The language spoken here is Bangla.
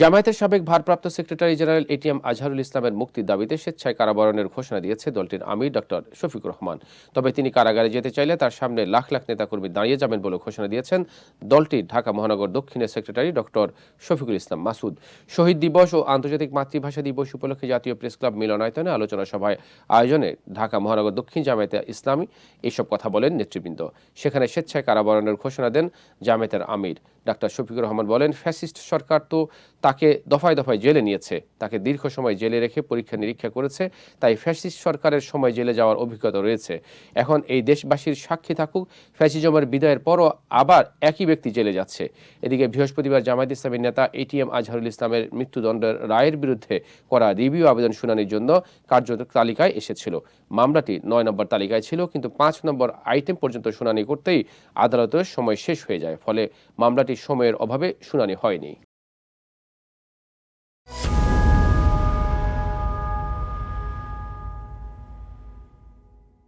জামায়াতের সাবেক ভারপ্রাপ্ত সেক্রেটারি জেনারেল এটিএম আজহারুল ইসলামের মুক্তির দাবিতে স্বেচ্ছায় কারাবরণের ঘোষণা দিয়েছে দলটির আমির ডক্টর শফিকুর রহমান। তবে তিনি কারাগারে যেতে চাইলে তার সামনে লাখ লাখ নেতাকর্মী দাঁড়িয়ে যাবেন বলে ঘোষণা দিয়েছেন দলটির ঢাকা মহানগর দক্ষিণের সেক্রেটারি ডক্টর শফিকুল ইসলাম মাসুদ। শহীদ দিবস ও আন্তর্জাতিক মাতৃভাষা দিবস উপলক্ষে জাতীয় প্রেস ক্লাব মিলনায়তনে আলোচনা সভায় আয়োজনে ঢাকা মহানগর দক্ষিণ জামায়াতে ইসলামী এসব কথা বলেন নেতৃবৃন্দ। সেখানে স্বেচ্ছায় কারাবরণের ঘোষণা দেন জামায়াতের আমির। ডাক্তার শফিকুর রহমান বলেন, ফ্যাসিস্ট সরকার তো তাকে দফায় দফায় জেলে নিয়েছে। তাকে দীর্ঘ সময় জেলে রেখে পরীক্ষা নিরীক্ষা করেছে। তাই ফ্যাসিস্ট সরকারের সময় জেলে যাওয়ার অভিজ্ঞতা রয়েছে। এখন এই দেশবাসীর সাক্ষী থাকুক, ফ্যাসিজমের বিদায়ের পরও আবার একই ব্যক্তি জেলে যাচ্ছে। এদিকে বৃহস্পতিবার জামায়াত ইসলামের নেতা এটিএম আজহারুল ইসলামের মৃত্যুদণ্ডের রায়ের বিরুদ্ধে করা রিভিউ আবেদন শুনানির জন্য কার্য তালিকায় এসেছিল। মামলাটি নয় নম্বর তালিকায় ছিল, কিন্তু পাঁচ নম্বর আইটেম পর্যন্ত শুনানি করতেই আদালতের সময় শেষ হয়ে যায়। ফলে মামলাটি সময়ের অভাবে শুনানি হয়নি।